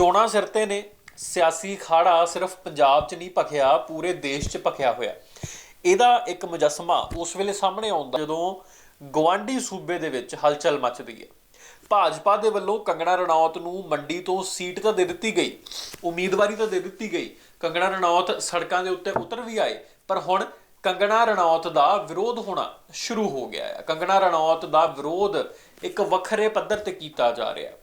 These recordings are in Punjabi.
ਚੋਣਾਂ ਸਿਰ ਤੇ ਨੇ। ਸਿਆਸੀ ਖਾੜਾ ਸਿਰਫ ਪੰਜਾਬ 'ਚ ਨਹੀਂ ਭਖਿਆ, ਪੂਰੇ ਦੇਸ਼ 'ਚ ਭਖਿਆ ਹੋਇਆ। ਇਹਦਾ ਇੱਕ ਮੁਜਸਮਾ ਉਸ ਵੇਲੇ ਸਾਹਮਣੇ ਆਉਂਦਾ ਜਦੋਂ ਗਵਾਂਢੀ ਸੂਬੇ ਦੇ ਵਿੱਚ ਹਲਚਲ ਮਚਦੀ ਹੈ। ਭਾਜਪਾ ਦੇ ਵੱਲੋਂ ਕੰਗਣਾ ਰਣੌਤ ਨੂੰ ਮੰਡੀ ਤੋਂ ਸੀਟ ਤਾਂ ਦੇ ਦਿੱਤੀ ਗਈ, ਉਮੀਦਵਾਰੀ ਤਾਂ ਦੇ ਦਿੱਤੀ ਗਈ। ਕੰਗਣਾ ਰਣੌਤ ਸੜਕਾਂ ਦੇ ਉੱਤੇ ਉਤਰ ਵੀ ਆਏ, ਪਰ ਹੁਣ ਕੰਗਣਾ ਰਣੌਤ ਦਾ ਵਿਰੋਧ ਹੋਣਾ ਸ਼ੁਰੂ ਹੋ ਗਿਆ ਹੈ। ਕੰਗਣਾ ਰਣੌਤ ਦਾ ਵਿਰੋਧ ਇੱਕ ਵੱਖਰੇ ਪੱਧਰ ਤੇ ਕੀਤਾ ਜਾ ਰਿਹਾ ਹੈ।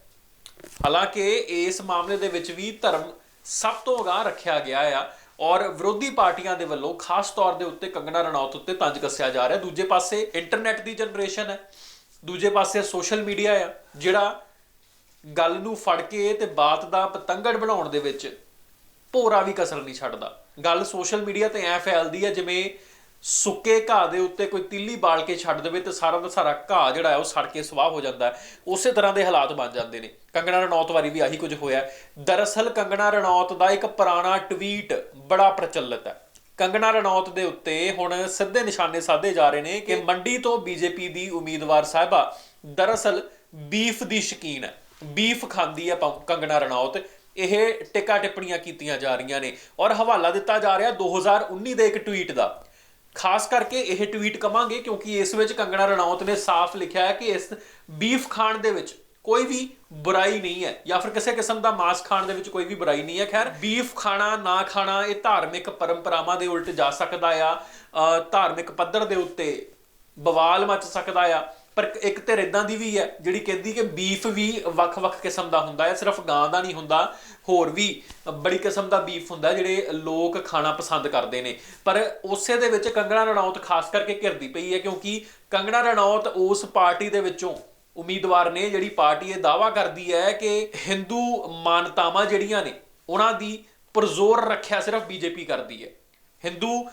ਹਾਲਾਂਕਿ ਇਸ ਮਾਮਲੇ ਦੇ ਵਿੱਚ ਵੀ ਧਰਮ ਸਭ ਤੋਂ ਅਗਾਂਹ ਰੱਖਿਆ ਗਿਆ ਆ ਔਰ ਵਿਰੋਧੀ ਪਾਰਟੀਆਂ ਦੇ ਵੱਲੋਂ ਖਾਸ ਤੌਰ ਦੇ ਉੱਤੇ ਕੰਗਣਾ ਰਣੌਤ ਉੱਤੇ ਤੰਜ ਕੱਸਿਆ ਜਾ ਰਿਹਾ। ਦੂਜੇ ਪਾਸੇ ਇੰਟਰਨੈਟ ਦੀ ਜਨਰੇਸ਼ਨ ਹੈ। ਦੂਜੇ ਪਾਸੇ ਸੋਸ਼ਲ ਮੀਡੀਆ ਆ, ਜਿਹੜਾ ਗੱਲ ਨੂੰ ਫੜ ਕੇ ਤੇ ਬਾਤ ਦਾ ਪਤੰਗੜ ਬਣਾਉਣ ਦੇ ਵਿੱਚ ਭੋਰਾ ਵੀ ਕਸਰ ਨਹੀਂ ਛੱਡਦਾ। ਗੱਲ ਸੋਸ਼ਲ ਮੀਡੀਆ ਤੇ ਐ ਫੈਲਦੀ ਹੈ ਜਿਵੇਂ ਸੁੱਕੇ ਘਾਹ ਦੇ ਉੱਤੇ ਕੋਈ ਤਿੱਲੀ ਬਾਲ ਕੇ ਛੱਡ ਦੇਵੇ ਤੇ ਸਾਰਾ ਦਾ ਸਾਰਾ ਘਾਹ ਜਿਹੜਾ ਹੈ ਉਹ ਸੜ ਕੇ ਸਵਾਹ ਹੋ ਜਾਂਦਾ ਹੈ। ਉਸੇ ਤਰ੍ਹਾਂ ਦੇ ਹਾਲਾਤ ਬਣ ਜਾਂਦੇ ਨੇ। ਕੰਗਣਾ ਰਣੌਤ ਵਾਰੀ ਵੀ ਆਹੀ ਕੁਝ ਹੋਇਆ ਦਰਅਸਲ ਕੰਗਣਾ ਰਣੌਤ ਦਾ ਇੱਕ ਪੁਰਾਣਾ ਟਵੀਟ ਬੜਾ ਪ੍ਰਚਲਿਤ ਹੈ। ਕੰਗਣਾ ਰਣੌਤ ਦੇ ਉੱਤੇ ਹੁਣ ਸਿੱਧੇ ਨਿਸ਼ਾਨੇ ਸਾਧੇ ਜਾ ਰਹੇ ਨੇ ਕਿ ਮੰਡੀ ਤੋਂ ਬੀਜੇਪੀ ਦੀ ਉਮੀਦਵਾਰ ਸਾਹਿਬਾ ਦਰਅਸਲ ਬੀਫ ਦੀ ਸ਼ਕੀਨ ਹੈ। ਬੀਫ ਖਾਂਦੀ ਹੈ ਪੰ- ਕੰਗਣਾ ਰਣੌਤ। ਇਹ ਟਿੱਕਾ ਟਿੱਪਣੀਆਂ ਕੀਤੀਆਂ ਜਾ ਰਹੀਆਂ ਨੇ। ਔਰ ਹਵਾਲਾ ਦਿੱਤਾ ਜਾ ਰਿਹਾ 2019 ਦੇ ਇੱਕ ਟਵੀਟ ਦਾ। ਖਾਸ ਕਰਕੇ ਇਹ ਟਵੀਟ ਕਵਾਂਗੇ ਕਿਉਂਕਿ ਇਸ ਵਿੱਚ ਕੰਗਣਾ ਰਣੌਤ ਨੇ ਸਾਫ਼ ਲਿਖਿਆ ਹੈ ਕਿ ਇਸ ਬੀਫ ਖਾਣ ਦੇ ਵਿੱਚ ਕੋਈ ਵੀ ਬੁਰਾਈ ਨਹੀਂ ਹੈ ਜਾਂ ਫਿਰ ਕਿਸੇ ਕਿਸਮ ਦਾ ਮਾਸ ਖਾਣ ਦੇ ਵਿੱਚ ਕੋਈ ਵੀ ਬੁਰਾਈ ਨਹੀਂ ਹੈ। ਖੈਰ ਬੀਫ ਖਾਣਾ, ਨਾ ਖਾਣਾ, ਇਹ ਧਾਰਮਿਕ ਪਰੰਪਰਾਵਾਂ ਦੇ ਉਲਟ ਜਾ ਸਕਦਾ ਆ ਧਾਰਮਿਕ ਪੱਧਰ ਦੇ ਉੱਤੇ ਬਵਾਲ ਮਚ ਸਕਦਾ ਆ। ਪਰ ਇੱਕ ਧਿਰ ਇਦਾਂ ਦੀ ਵੀ ਹੈ, ਜਿਹੜੀ ਕਹਿੰਦੀ ਕਿ ਬੀਫ ਵੀ ਵੱਖ-ਵੱਖ ਕਿਸਮ ਦਾ ਹੁੰਦਾ ਹੈ, ਸਿਰਫ ਗਾਂ ਦਾ ਨਹੀਂ ਹੁੰਦਾ, ਹੋਰ ਵੀ ਬੜੀ ਕਿਸਮ ਦਾ ਬੀਫ ਹੁੰਦਾ ਜਿਹੜੇ ਲੋਕ ਖਾਣਾ ਪਸੰਦ ਕਰਦੇ ਨੇ। ਪਰ ਉਸੇ ਦੇ ਵਿੱਚ ਕੰਗਣਾ ਰਣੌਤ ਖਾਸ ਕਰਕੇ ਘਿਰਦੀ ਪਈ ਹੈ, ਕਿਉਂਕਿ ਕੰਗਣਾ ਰਣੌਤ ਉਸ ਪਾਰਟੀ ਦੇ ਵਿੱਚੋਂ ਉਮੀਦਵਾਰ ਨੇ, ਜਿਹੜੀ ਪਾਰਟੀ ਇਹ ਦਾਵਾ ਕਰਦੀ ਹੈ ਕਿ ਹਿੰਦੂ ਮਾਨਤਾਵਾਂ ਜਿਹੜੀਆਂ ਨੇ, ਉਹਨਾਂ ਦੀ ਪਰਜ਼ੋਰ ਰੱਖਿਆ ਸਿਰਫ ਬੀਜੇਪੀ ਕਰਦੀ ਹੈ। ਹਿੰਦੂ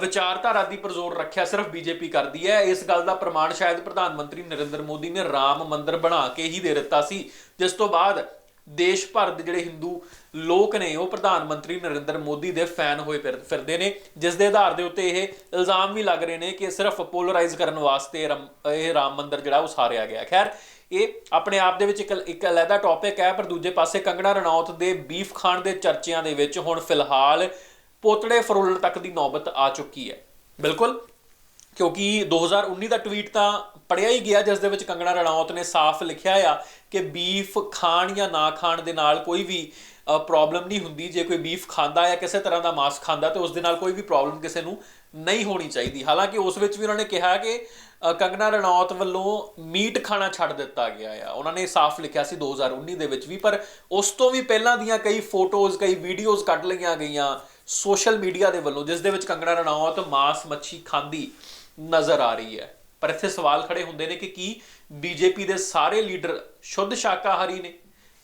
ਵਿਚਾਰਧਾਰਾ ਦੀ ਪਰਜ਼ੋਰ ਰੱਖਿਆ ਸਿਰਫ ਬੀਜੇਪੀ ਕਰਦੀ ਹੈ। ਇਸ ਗੱਲ ਦਾ ਪ੍ਰਮਾਣ ਸ਼ਾਇਦ ਪ੍ਰਧਾਨ ਮੰਤਰੀ ਨਰਿੰਦਰ ਮੋਦੀ ਨੇ ਰਾਮ ਮੰਦਿਰ ਬਣਾ ਕੇ ਹੀ ਦੇ ਦਿੱਤਾ ਸੀ। ਜਿਸ ਤੋਂ ਬਾਅਦ ਦੇਸ਼ ਭਰ ਦੇ ਜਿਹੜੇ ਹਿੰਦੂ ਲੋਕ ਨੇ, ਉਹ ਪ੍ਰਧਾਨ ਮੰਤਰੀ ਨਰਿੰਦਰ ਮੋਦੀ ਦੇ ਫੈਨ ਹੋਏ ਫਿਰ- ਫਿਰਦੇ ਨੇ। ਜਿਸ ਦੇ ਆਧਾਰ ਦੇ ਉੱਤੇ ਇਹ ਇਲਜ਼ਾਮ ਵੀ ਲੱਗ ਰਹੇ ਨੇ ਕਿ ਸਿਰਫ ਪੋਲਰਾਈਜ਼ ਕਰਨ ਵਾਸਤੇ ਰਮ- ਇਹ ਰਾਮ ਮੰਦਿਰ ਜਿਹੜਾ ਉਹ ਸਾਰਿਆ ਗਿਆ। ਖੈਰ, ਇਹ ਆਪਣੇ ਆਪ ਦੇ ਵਿੱਚ ਇੱਕ ਇੱਕ ਅਲੱਗਾ ਟੌਪਿਕ ਹੈ, ਪਰ ਦੂਜੇ ਪਾਸੇ ਕੰਗਣਾ ਰਣੌਤ ਦੇ ਬੀਫ ਖਾਣ ਦੇ ਚਰਚਿਆਂ ਦੇ ਵਿੱਚ ਹੁਣ ਫਿਲਹਾਲ ਪੋਤੜੇ ਫਰੋਲਣ ਤੱਕ ਦੀ ਨੌਬਤ ਆ ਚੁੱਕੀ ਹੈ। ਬਿਲਕੁਲ। ਕਿਉਂਕਿ 2019 ਦਾ ਟਵੀਟ ਤਾਂ ਪੜਿਆ ਹੀ ਗਿਆ ਜਿਸ ਦੇ ਵਿੱਚ ਕੰਗਣਾ ਰਣੌਤ ਨੇ ਸਾਫ਼ ਲਿਖਿਆ ਆ ਕਿ ਬੀਫ ਖਾਣ ਜਾਂ ਨਾ ਖਾਣ ਦੇ ਨਾਲ ਕੋਈ ਵੀ ਪ੍ਰੋਬਲਮ ਨਹੀਂ ਹੁੰਦੀ। ਜੇ ਕੋਈ ਬੀਫ ਖਾਂਦਾ ਹੈ ਕਿਸੇ ਤਰ੍ਹਾਂ ਦਾ ਮਾਸ ਖਾਂਦਾ ਤੇ ਉਸ ਦੇ ਨਾਲ ਕੋਈ ਵੀ ਪ੍ਰੋਬਲਮ ਕਿਸੇ ਨੂੰ ਨਹੀਂ ਹੋਣੀ ਚਾਹੀਦੀ। ਹਾਲਾਂਕਿ ਉਸ ਵਿੱਚ ਵੀ ਉਹਨਾਂ ਨੇ ਕਿਹਾ ਕਿ ਅ, ਕੰਗਨਾ ਰਣੌਤ ਵੱਲੋਂ ਮੀਟ ਖਾਣਾ ਛੱਡ ਦਿੱਤਾ ਗਿਆ ਆ। ਉਹਨਾਂ ਨੇ ਸਾਫ਼ ਲਿਖਿਆ ਸੀ 2019 ਦੇ ਵਿੱਚ ਵੀ ਪਰ ਉਸ ਤੋਂ ਵੀ ਪਹਿਲਾਂ ਦੀਆਂ ਕਈ ਫੋਟੋਜ਼ ਕਈ ਵੀਡੀਓਜ਼ ਕੱਢ ਲਈਆਂ ਗਈਆਂ। ਸੋਸ਼ਲ ਮੀਡੀਆ ਦੇ ਵੱਲੋਂ, ਜਿਸ ਦੇ ਵਿੱਚ ਕੰਗਣਾ ਰਣੌਤ, ਮਾਸ ਮੱਛੀ ਖਾਂਦੀ ਨਜ਼ਰ ਆ ਰਹੀ ਹੈ। ਪਰ ਇੱਥੇ ਸਵਾਲ ਖੜੇ ਹੁੰਦੇ ਨੇ ਕਿ ਕੀ ਬੀਜੇਪੀ ਦੇ ਸਾਰੇ ਲੀਡਰ ਸ਼ੁੱਧ ਸ਼ਾਕਾਹਾਰੀ ਨੇ?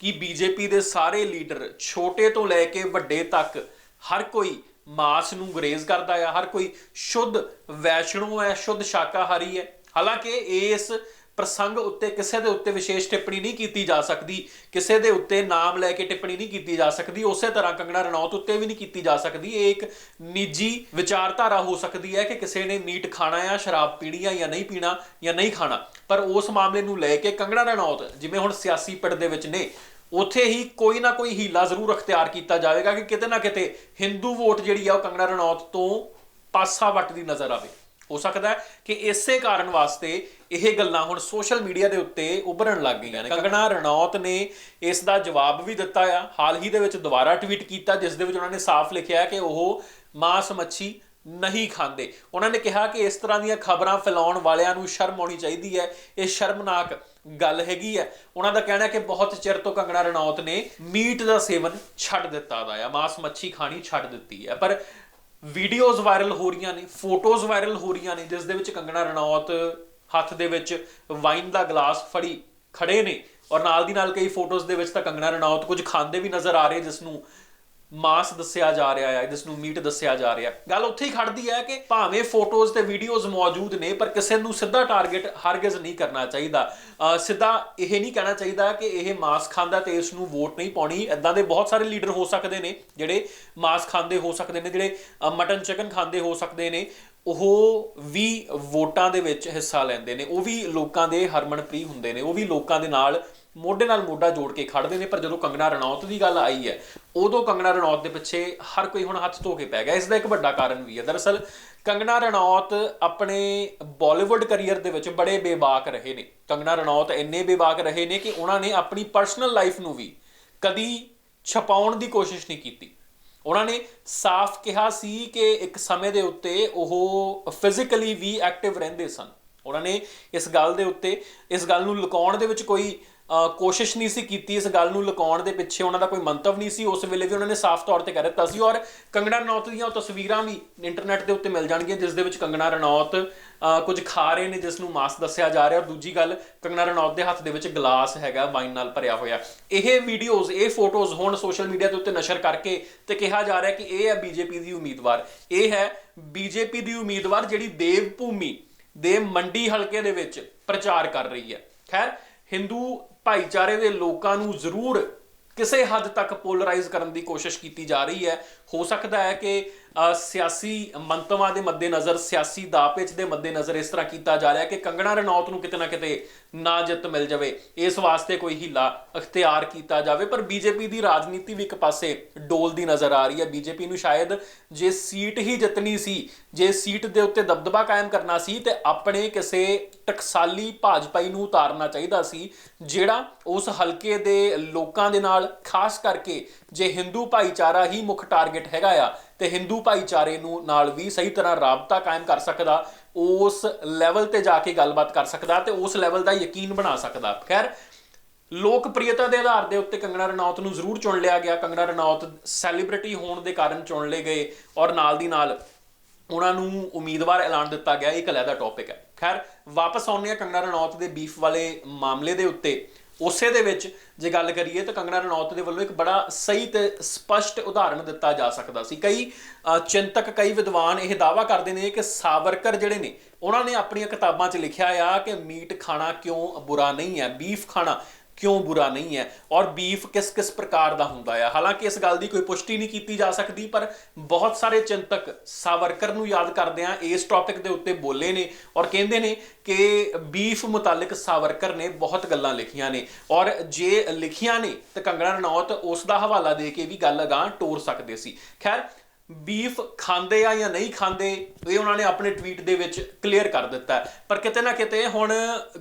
ਕੀ ਬੀਜੇਪੀ ਦੇ ਸਾਰੇ ਲੀਡਰ ਛੋਟੇ ਤੋਂ ਲੈ ਕੇ ਵੱਡੇ ਤੱਕ ਹਰ ਕੋਈ ਮਾਸ ਨੂੰ ਗਰੇਜ਼ ਕਰਦਾ ਆ? ਹਰ ਕੋਈ ਸ਼ੁੱਧ ਵੈਸ਼ਣੂ ਹੈ, ਸ਼ੁੱਧ ਸ਼ਾਕਾਹਾਰੀ ਹੈ? ਹਾਲਾਂਕਿ ਇਸ ਪ੍ਰਸੰਗ ਉੱਤੇ ਕਿਸੇ ਦੇ ਉੱਤੇ ਵਿਸ਼ੇਸ਼ ਟਿੱਪਣੀ ਨਹੀਂ ਕੀਤੀ ਜਾ ਸਕਦੀ, ਕਿਸੇ ਦੇ ਉੱਤੇ ਨਾਮ ਲੈ ਕੇ ਟਿੱਪਣੀ ਨਹੀਂ ਕੀਤੀ ਜਾ ਸਕਦੀ, ਉਸੇ ਤਰ੍ਹਾਂ ਕੰਗਣਾ ਰਣੌਤ ਉੱਤੇ ਵੀ ਨਹੀਂ ਕੀਤੀ ਜਾ ਸਕਦੀ। ਇਹ ਇੱਕ ਨਿੱਜੀ ਵਿਚਾਰਧਾਰਾ ਹੋ ਸਕਦੀ ਹੈ ਕਿ ਕਿਸੇ ਨੇ ਮੀਟ ਖਾਣਾ ਆ, ਸ਼ਰਾਬ ਪੀਣੀ ਆ ਜਾਂ ਨਹੀਂ ਪੀਣਾ ਜਾਂ ਨਹੀਂ ਖਾਣਾ। ਪਰ ਉਸ ਮਾਮਲੇ ਨੂੰ ਲੈ ਕੇ ਕੰਗਣਾ ਰਣੌਤ ਜਿਵੇਂ ਹੁਣ ਸਿਆਸੀ ਪਿੜ ਦੇ ਵਿੱਚ ਨੇ, ਉੱਥੇ ਹੀ ਕੋਈ ਨਾ ਕੋਈ ਹੀਲਾ ਜ਼ਰੂਰ ਅਖਤਿਆਰ ਕੀਤਾ ਜਾਵੇਗਾ ਕਿ ਕਿਤੇ ਨਾ ਕਿਤੇ ਹਿੰਦੂ ਵੋਟ ਜਿਹੜੀ ਆ ਉਹ ਕੰਗਣਾ ਰਣੌਤ ਤੋਂ ਪਾਸਾ ਵੱਟਦੀ ਨਜ਼ਰ ਆਵੇ। ਹੋ ਸਕਦਾ ਕਿ ਇਸੇ ਕਾਰਨ ਵਾਸਤੇ ਇਹ ਗੱਲਾਂ ਹੁਣ ਸੋਸ਼ਲ ਮੀਡੀਆ ਦੇ ਉੱਤੇ ਉੱਭਰਨ ਲੱਗ ਗਈਆਂ ਨੇ। ਕੰਗਣਾ ਰਣੌਤ ਨੇ ਇਸ ਦਾ ਜਵਾਬ ਵੀ ਦਿੱਤਾ ਆ। ਹਾਲ ਹੀ ਦੇ ਵਿੱਚ ਦੁਬਾਰਾ ਟਵੀਟ ਕੀਤਾ ਜਿਸ ਦੇ ਵਿੱਚ ਉਹਨਾਂ ਨੇ ਸਾਫ਼ ਲਿਖਿਆ ਕਿ ਉਹ ਮਾਸ ਮੱਛੀ ਨਹੀਂ ਖਾਂਦੇ। ਉਹਨਾਂ ਨੇ ਕਿਹਾ ਕਿ ਇਸ ਤਰ੍ਹਾਂ ਦੀਆਂ ਖਬਰਾਂ ਫੈਲਾਉਣ ਵਾਲਿਆਂ ਨੂੰ ਸ਼ਰਮ ਆਉਣੀ ਚਾਹੀਦੀ ਹੈ। ਇਹ ਸ਼ਰਮਨਾਕ ਗੱਲ ਹੈਗੀ ਹੈ। ਉਹਨਾਂ ਦਾ ਕਹਿਣਾ ਹੈ ਕਿ ਬਹੁਤ ਚਿਰ ਤੋਂ ਕੰਗਣਾ ਰਣੌਤ ਨੇ ਮੀਟ ਦਾ ਸੇਵਨ ਛੱਡ ਦਿੱਤਾ ਦਾ ਆ। ਮਾਸ ਮੱਛੀ ਖਾਣੀ ਛੱਡ ਦਿੱਤੀ ਹੈ। ਪਰ ਵੀਡੀਓਜ਼ ਵਾਇਰਲ ਹੋ ਰਹੀਆਂ ਨੇ, ਫੋਟੋਜ਼ ਵਾਇਰਲ ਹੋ ਰਹੀਆਂ ਨੇ, ਜਿਸ ਦੇ ਵਿੱਚ ਕੰਗਣਾ ਰਣੌਤ ਹੱਥ ਦੇ ਵਿੱਚ ਵਾਈਨ ਦਾ ਗਲਾਸ ਫੜੀ ਖੜੇ ਨੇ ਔਰ ਨਾਲ ਦੀ ਨਾਲ ਕਈ ਫੋਟੋਜ਼ ਦੇ ਵਿੱਚ ਤਾਂ ਕੰਗਣਾ ਰਣੌਤ ਕੁਝ ਖਾਂਦੇ ਵੀ ਨਜ਼ਰ ਆ ਰਹੇ, ਜਿਸ ਨੂੰ ਮਾਸ ਦੱਸਿਆ ਜਾ ਰਿਹਾ ਹੈ ਜਿਸ ਨੂੰ ਮੀਟ ਦੱਸਿਆ ਜਾ ਰਿਹਾ। ਗੱਲ ਉੱਥੇ ਹੀ ਖੜਦੀ ਹੈ ਕਿ ਭਾਵੇਂ ਫੋਟੋਜ਼ ਤੇ ਵੀਡੀਓਜ਼ ਮੌਜੂਦ ਨੇ, ਪਰ ਕਿਸੇ ਨੂੰ ਸਿੱਧਾ ਟਾਰਗੇਟ ਹਰਗਿਜ਼ ਨਹੀਂ ਕਰਨਾ ਚਾਹੀਦਾ। ਸਿੱਧਾ ਇਹ ਨਹੀਂ ਕਹਿਣਾ ਚਾਹੀਦਾ ਕਿ ਇਹ ਮਾਸ ਖਾਂਦਾ ਤੇ ਇਸ ਨੂੰ ਵੋਟ ਨਹੀਂ ਪਾਉਣੀ। ਇਦਾਂ ਦੇ ਬਹੁਤ ਸਾਰੇ ਲੀਡਰ ਹੋ ਸਕਦੇ ਨੇ, ਜਿਹੜੇ ਮਾਸ ਖਾਂਦੇ ਹੋ ਸਕਦੇ ਨੇ, ਜਿਹੜੇ ਮਟਨ ਚਿਕਨ ਖਾਂਦੇ ਹੋ ਸਕਦੇ ਨੇ। ਉਹ ਵੀ ਵੋਟਾਂ ਦੇ ਵਿੱਚ ਹਿੱਸਾ ਲੈਂਦੇ ਨੇ। ਉਹ ਵੀ ਲੋਕਾਂ ਦੇ ਹਰਮਨਪ੍ਰੀਤ ਹੁੰਦੇ ਨੇ। ਉਹ ਵੀ ਲੋਕਾਂ ਦੇ ਨਾਲ ਮੋਢੇ ਨਾਲ ਮੋਢਾ ਜੋੜ ਕੇ ਖੜਦੇ ਨੇ, ਪਰ ਜਦੋਂ ਕੰਗਣਾ ਰਣੌਤ ਦੀ ਗੱਲ ਆਈ ਹੈ, ਉਦੋਂ ਕੰਗਣਾ ਰਣੌਤ ਦੇ ਪਿੱਛੇ ਹਰ ਕੋਈ ਹੁਣ ਹੱਥ ਧੋ ਕੇ ਪੈ ਗਿਆ। ਇਸ ਦਾ ਇੱਕ ਵੱਡਾ ਕਾਰਨ ਵੀ ਹੈ। ਦਰਅਸਲ ਕੰਗਣਾ ਰਣੌਤ ਆਪਣੇ ਬਾਲੀਵੁੱਡ ਕੈਰੀਅਰ ਦੇ ਵਿੱਚ ਬੜੇ ਬੇਬਾਕ ਰਹੇ ਨੇ। ਕੰਗਣਾ ਰਣੌਤ ਇੰਨੇ ਬੇਬਾਕ ਰਹੇ ਨੇ ਕਿ ਉਹਨਾਂ ਨੇ ਆਪਣੀ ਪਰਸਨਲ ਲਾਈਫ ਨੂੰ ਵੀ ਕਦੀ ਛਪਾਉਣ ਦੀ ਕੋਸ਼ਿਸ਼ ਨਹੀਂ ਕੀਤੀ। ਉਹਨਾਂ ਨੇ ਸਾਫ਼ ਕਿਹਾ ਸੀ ਕਿ ਇੱਕ ਸਮੇਂ ਦੇ ਉੱਤੇ ਉਹ ਫਿਜ਼ੀਕਲੀ ਵੀ ਐਕਟਿਵ ਰਹਿੰਦੇ ਸਨ। ਉਹਨਾਂ ਨੇ ਇਸ ਗੱਲ ਦੇ ਉੱਤੇ, ਇਸ ਗੱਲ ਨੂੰ ਲੁਕਾਉਣ ਦੇ ਵਿੱਚ ਕੋਈ ਕੋਸ਼ਿਸ਼ ਨਹੀਂ ਸੀ ਕੀਤੀ ਇਸ ਗੱਲ ਨੂੰ ਲੁਕਾਉਣ ਦੇ ਪਿੱਛੇ। ਉਹਨਾਂ ਦਾ ਕੋਈ ਮੰਤਵ ਨਹੀਂ ਸੀ। ਉਸ ਵੇਲੇ ਵੀ ਉਹਨਾਂ ਨੇ ਸਾਫ਼ ਤੌਰ ਤੇ ਕਹਿ ਦਿੱਤਾ ਸੀ। ਔਰ ਕੰਗਣਾ ਰਣੌਤ ਦੀਆਂ ਉਹ ਤਸਵੀਰਾਂ ਵੀ ਇੰਟਰਨੈਟ ਦੇ ਉੱਤੇ ਮਿਲ ਜਾਣਗੀਆਂ, ਜਿਸ ਦੇ ਵਿੱਚ ਕੰਗਣਾ ਰਣੌਤ ਕੁਝ ਖਾ ਰਹੇ ਨੇ, ਜਿਸ ਨੂੰ ਮਾਸ ਦੱਸਿਆ ਜਾ ਰਿਹਾ। ਔਰ ਦੂਜੀ ਗੱਲ, ਕੰਗਣਾ ਰਣੌਤ ਦੇ ਹੱਥ ਦੇ ਵਿੱਚ ਗਲਾਸ ਹੈਗਾ, ਵਾਈਨ ਨਾਲ ਭਰਿਆ ਹੋਇਆ। ਇਹ ਵੀਡੀਓਜ਼ ਇਹ ਫੋਟੋਜ਼ ਹੁਣ ਸੋਸ਼ਲ ਮੀਡੀਆ ਦੇ ਉੱਤੇ ਨਸ਼ਰ ਕਰਕੇ ਤੇ ਕਿਹਾ ਜਾ ਰਿਹਾ ਕਿ ਇਹ ਹੈ ਬੀਜੇਪੀ ਦੀ ਉਮੀਦਵਾਰ। ਇਹ ਹੈ ਬੀਜੇਪੀ ਦੀ ਉਮੀਦਵਾਰ ਜਿਹੜੀ ਦੇਵ ਭੂਮੀ ਦੇ ਮੰਡੀ ਹਲਕੇ ਦੇ ਵਿੱਚ ਪ੍ਰਚਾਰ ਕਰ ਰਹੀ ਹੈ। ਖੈਰ ਹਿੰਦੂ ਭਾਈਚਾਰੇ ਦੇ ਲੋਕਾਂ ਨੂੰ ਜ਼ਰੂਰ ਕਿਸੇ ਹੱਦ ਤੱਕ ਪੋਲਰਾਈਜ਼ ਕਰਨ ਦੀ ਕੋਸ਼ਿਸ਼ ਕੀਤੀ ਜਾ ਰਹੀ ਹੈ। ਹੋ ਸਕਦਾ ਹੈ ਕਿ ਸਿਆਸੀ ਮੰਤਵਾਂ ਦੇ ਮੱਦੇਨਜ਼ਰ, ਸਿਆਸੀ ਦਾਪੇਚ ਦੇ ਮੱਦੇਨਜ਼ਰ ਇਸ ਤਰ੍ਹਾਂ ਕੀਤਾ ਜਾ ਰਿਹਾ ਕਿ ਕੰਗਣਾ ਰਣੌਤ ਨੂੰ ਕਿਤੇ ਨਾ ਕਿਤੇ ਨਾ ਜਿੱਤ ਮਿਲ ਜਾਵੇ। ਇਸ ਵਾਸਤੇ ਕੋਈ ਹੀਲਾ ਅਖਤਿਆਰ ਕੀਤਾ ਜਾਵੇ। ਪਰ ਬੀਜੇਪੀ ਦੀ ਰਾਜਨੀਤੀ ਵੀ ਇੱਕ ਪਾਸੇ ਡੋਲਦੀ ਨਜ਼ਰ ਆ ਰਹੀ ਹੈ। ਬੀਜੇਪੀ ਨੂੰ ਸ਼ਾਇਦ ਜੇ ਸੀਟ ਹੀ ਜਿੱਤਣੀ ਸੀ, ਜੇ ਸੀਟ ਦੇ ਉੱਤੇ ਦਬਦਬਾ ਕਾਇਮ ਕਰਨਾ ਸੀ, ਤੇ ਆਪਣੇ ਕਿਸੇ ਟਕਸਾਲੀ ਭਾਜਪਾਈ ਨੂੰ ਉਤਾਰਨਾ ਚਾਹੀਦਾ ਸੀ, ਜਿਹੜਾ ਉਸ ਹਲਕੇ ਦੇ ਲੋਕਾਂ ਦੇ ਨਾਲ, ਖਾਸ ਕਰਕੇ ਜੇ ਹਿੰਦੂ ਭਾਈਚਾਰਾ ਹੀ ਮੁੱਖ ਟਾਰਗੇਟ ਹੈਗਾ ਆ ਤੇ ਹਿੰਦੂ ਭਾਈਚਾਰੇ ਨੂੰ ਨਾਲ ਵੀ ਸਹੀ ਤਰ੍ਹਾਂ ਰਾਬਤਾ ਕਾਇਮ ਕਰ ਸਕਦਾ, ਉਸ ਲੈਵਲ ਤੇ ਜਾ ਕੇ ਗੱਲਬਾਤ ਕਰ ਸਕਦਾ ਤੇ ਉਸ ਲੈਵਲ ਦਾ ਯਕੀਨ ਬਣਾ ਸਕਦਾ। ਖੈਰ ਲੋਕਪ੍ਰਿਯਤਾ ਦੇ ਆਧਾਰ ਦੇ ਉੱਤੇ ਕੰਗਣਾ ਰਣੌਤ ਨੂੰ ਜ਼ਰੂਰ ਚੁਣ ਲਿਆ ਗਿਆ। ਕੰਗਣਾ ਰਣੌਤ ਸੈਲੀਬ੍ਰਿਟੀ ਹੋਣ ਦੇ ਕਾਰਨ ਚੁਣ ਲਏ ਗਏ ਔਰ ਨਾਲ ਦੀ ਨਾਲ ਉਹਨਾਂ ਨੂੰ ਉਮੀਦਵਾਰ ਐਲਾਨ ਦਿੱਤਾ ਗਿਆ। ਇਹ ਇੱਕ ਅਲੱਗਾ ਟੌਪਿਕ ਹੈ। ਖੈਰ, ਵਾਪਸ ਆਉਂਦੇ ਆ ਕੰਗਣਾ ਰਣੌਤ ਦੇ ਬੀਫ ਵਾਲੇ ਮਾਮਲੇ ਦੇ ਉੱਤੇ। ਉਸੇ ਦੇ ਵਿੱਚ ਜੇ ਗੱਲ ਕਰੀਏ ਤਾਂ ਕੰਗਣਾ ਰਣੌਤ ਦੇ ਵੱਲੋਂ ਇੱਕ ਬੜਾ ਸਹੀ ਤੇ ਸਪਸ਼ਟ ਉਦਾਹਰਣ ਦਿੱਤਾ ਜਾ ਸਕਦਾ ਸੀ। ਕਈ ਚਿੰਤਕ, ਕਈ ਵਿਦਵਾਨ ਇਹ ਦਾਵਾ ਕਰਦੇ ਨੇ ਕਿ ਸਾਵਰਕਰ ਜਿਹੜੇ ਨੇ, ਉਹਨਾਂ ਨੇ ਆਪਣੀਆਂ ਕਿਤਾਬਾਂ 'ਚ ਲਿਖਿਆ ਆ ਕਿ ਮੀਟ ਖਾਣਾ ਕਿਉਂ ਬੁਰਾ ਨਹੀਂ ਹੈ, ਬੀਫ ਖਾਣਾ ਕਿਉਂ ਬੁਰਾ ਨਹੀਂ ਹੈ? ਔਰ ਬੀਫ ਕਿਸ ਕਿਸ ਪ੍ਰਕਾਰ ਦਾ ਹੁੰਦਾ ਹੈ ਹਾਲਾਂਕਿ ਇਸ ਗੱਲ ਦੀ ਕੋਈ ਪੁਸ਼ਟੀ ਨਹੀਂ ਕੀਤੀ ਜਾ ਸਕਦੀ, ਪਰ ਬਹੁਤ ਸਾਰੇ ਚਿੰਤਕ ਸਾਵਰਕਰ ਨੂੰ ਯਾਦ ਕਰਦੇ ਆ, ਇਸ ਟੌਪਿਕ ਦੇ ਉੱਤੇ ਬੋਲੇ ਨੇ ਔਰ ਕਹਿੰਦੇ ਨੇ ਕਿ ਬੀਫ ਮੁਤਲਕ ਸਾਵਰਕਰ ਨੇ ਬਹੁਤ ਗੱਲਾਂ ਲਿਖੀਆਂ ਨੇ। ਔਰ ਜੇ ਲਿਖੀਆਂ ਨੇ ਤਾਂ ਕੰਗਣਾ ਰਣੌਤ ਉਸ ਦਾ ਹਵਾਲਾ ਦੇ ਕੇ ਵੀ ਗੱਲ ਅਗਾਂਹ ਟੋਰ ਸਕਦੇ ਸੀ। ਖੈਰ ਬੀਫ ਖਾਂਦੇ ਆ ਜਾਂ ਨਹੀਂ ਖਾਂਦੇ, ਇਹ ਉਹਨਾਂ ਨੇ ਆਪਣੇ ਟਵੀਟ ਦੇ ਵਿੱਚ ਕਲੀਅਰ ਕਰ ਦਿੱਤਾ ਪਰ ਕਿਤੇ ਨਾ ਕਿਤੇ ਹੁਣ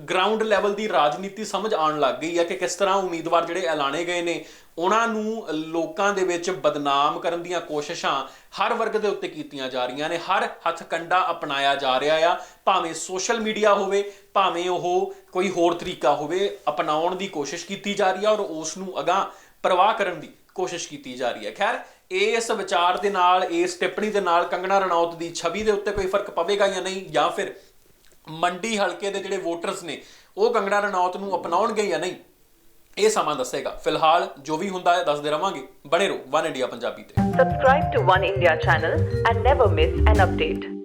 ਗਰਾਊਂਡ ਲੈਵਲ ਦੀ ਰਾਜਨੀਤੀ ਸਮਝ ਆਉਣ ਲੱਗ ਗਈ ਹੈ ਕਿ ਕਿਸ ਤਰ੍ਹਾਂ ਉਮੀਦਵਾਰ ਜਿਹੜੇ ਐਲਾਨੇ ਗਏ ਨੇ, ਉਹਨਾਂ ਨੂੰ ਲੋਕਾਂ ਦੇ ਵਿੱਚ ਬਦਨਾਮ ਕਰਨ ਦੀਆਂ ਕੋਸ਼ਿਸ਼ਾਂ ਹਰ ਵਰਗ ਦੇ ਉੱਤੇ ਕੀਤੀਆਂ ਜਾ ਰਹੀਆਂ ਨੇ, ਹਰ ਹੱਥ ਕੰਡਾ ਅਪਣਾਇਆ ਜਾ ਰਿਹਾ ਆ, ਭਾਵੇਂ ਸੋਸ਼ਲ ਮੀਡੀਆ ਹੋਵੇ, ਭਾਵੇਂ ਉਹ ਕੋਈ ਹੋਰ ਤਰੀਕਾ ਹੋਵੇ, ਅਪਣਾਉਣ ਦੀ ਕੋਸ਼ਿਸ਼ ਕੀਤੀ ਜਾ ਰਹੀ ਆ ਔਰ ਉਸ ਨੂੰ ਅਗਾਂਹ ਪ੍ਰਵਾਹ ਕਰਨ ਦੀ ਕੋਸ਼ਿਸ਼ ਕੀਤੀ ਜਾ ਰਹੀ ਹੈ। ਖੈਰ ਇਸ ਵਿਚਾਰ ਦੇ ਨਾਲ, ਇਸ ਟਿੱਪਣੀ ਦੇ ਨਾਲ ਕੰਗਣਾ ਰਣੌਤ ਦੀ ਛਵੀ ਦੇ ਉੱਤੇ ਕੋਈ ਫ਼ਰਕ ਪਵੇਗਾ ਜਾਂ ਨਹੀਂ, ਜਾਂ ਫਿਰ ਮੰਡੀ ਹਲਕੇ ਦੇ ਜਿਹੜੇ ਵੋਟਰਸ ਨੇ, ਉਹ ਕੰਗਣਾ ਰਣੌਤ ਨੂੰ ਅਪਣਾਉਣਗੇ ਜਾਂ ਨਹੀਂ, ਇਹ ਸਮਾਂ ਦੱਸੇਗਾ। ਫਿਲਹਾਲ ਜੋ ਵੀ ਹੁੰਦਾ ਹੈ, ਦੱਸਦੇ ਰਵਾਂਗੇ। ਬਣੇ ਰਹੋ, ਵਨ ਇੰਡੀਆ ਪੰਜਾਬੀ ਤੇ। Subscribe to One India channel and never miss an update.